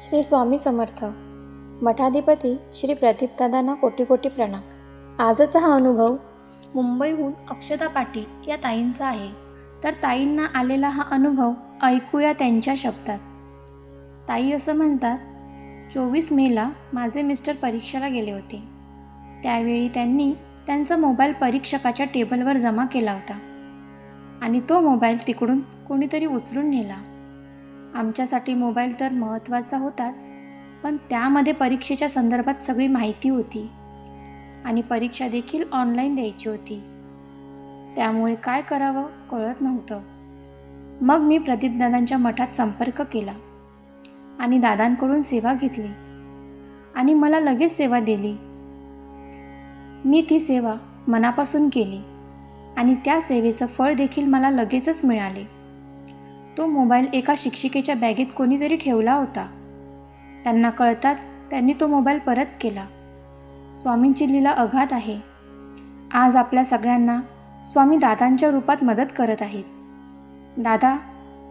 श्री स्वामी समर्थ. मठाधिपती श्री प्रदीपदादांना कोटी कोटी प्रणाम. आजचा हा अनुभव मुंबईहून अक्षता पाटील या ताईंचा आहे. तर ताईंना आलेला हा अनुभव ऐकूया त्यांच्या शब्दात. ताई असं म्हणतात चोवीस मेला माझे मिस्टर परीक्षेला गेले होते. त्यावेळी त्यांनी त्यांचा मोबाईल परीक्षकाच्या टेबलवर जमा केला होता. आणि तो मोबाईल तिकडून कोणीतरी उचलून नेला. आमच्यासाठी मोबाईल तर महत्त्वाचा होताच पण त्यामध्ये परीक्षेच्या संदर्भात सगळी माहिती होती आणि परीक्षा देखील ऑनलाईन द्यायची होती. त्यामुळे काय करावं कळत नव्हतं. मग मी प्रदीपदादांच्या मठात संपर्क केला आणि दादांकडून सेवा घेतली आणि मला लगेच सेवा दिली. मी ती सेवा मनापासून केली आणि त्या सेवेचं फळ देखील मला लगेचच मिळाले. तो मोबाईल एका शिक्षिकेच्या बॅगेत कोणीतरी ठेवला होता. त्यांना कळताच त्यांनी तो मोबाईल परत केला. स्वामींची लीला अघात आहे. आज आपल्या सगळ्यांना स्वामी दादांच्या रूपात मदत करत आहेत. दादा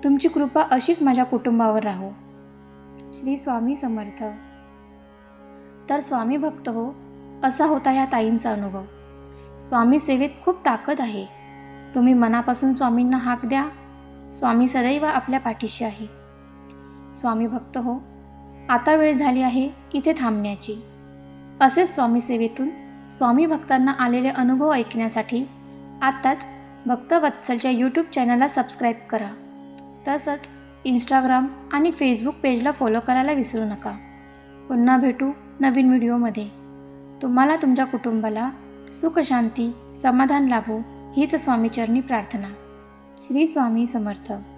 तुमची कृपा अशीच माझ्या कुटुंबावर राहो. श्री स्वामी समर्थ. तर स्वामी भक्त हो असा होता ह्या ताईंचा अनुभव. स्वामी सेवेत खूप ताकद आहे. तुम्ही मनापासून स्वामींना हाक द्या स्वामी सदैव आपल्या पाठीशी आहे. स्वामी भक्त हो आता वेळ झाली आहे इथे थांबण्याची. असेच स्वामी सेवेतून स्वामी भक्तांना आलेले अनुभव ऐकण्यासाठी आत्ताच भक्तवत्सलच्या यूट्यूब चॅनलला सबस्क्राईब करा. तसंच इंस्टाग्राम आणि फेसबुक पेजला फॉलो करायला विसरू नका. पुन्हा भेटू नवीन व्हिडिओमध्ये तुम्हाला तुमच्या कुटुंबाला सुखशांती समाधान लाभो हीच स्वामीचरणी प्रार्थना. श्री स्वामी समर्थ.